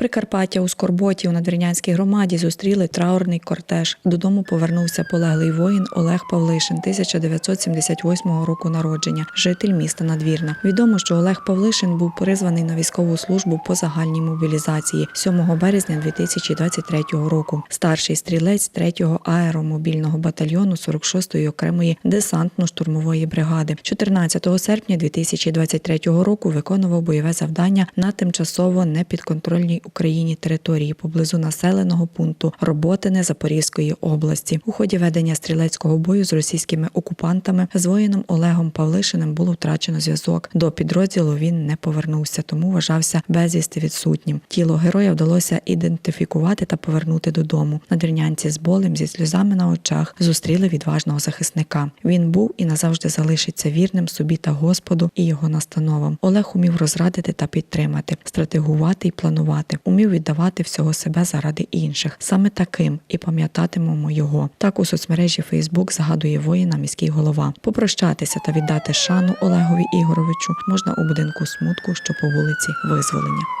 Прикарпаття у Скорботі у надвірнянській громаді зустріли траурний кортеж. Додому повернувся полеглий воїн Олег Павлишин, 1978 року народження, житель міста Надвірна. Відомо, що Олег Павлишин був призваний на військову службу по загальній мобілізації 7 березня 2023 року. Старший стрілець 3-го аеромобільного батальйону 46-ї окремої десантно-штурмової бригади. 14 серпня 2023 року виконував бойове завдання на тимчасово непідконтрольній Україні території поблизу населеного пункту Роботине Запорізької області. У ході ведення стрілецького бою з російськими окупантами з воїном Олегом Павлишиним було втрачено зв'язок. До підрозділу він не повернувся, тому вважався безвісти відсутнім. Тіло героя вдалося ідентифікувати та повернути додому. Надвірнянці з болем зі сльозами на очах зустріли відважного захисника. Він був і назавжди залишиться вірним собі та Господу і його настановам. Олег умів розрадити та підтримати, стратегувати і планувати, умів віддавати всього себе заради інших. Саме таким і пам'ятатимемо його. Так у соцмережі Фейсбук згадує воїна міський голова. Попрощатися та віддати шану Олегові Ігоровичу можна у будинку смутку, що по вулиці Визволення.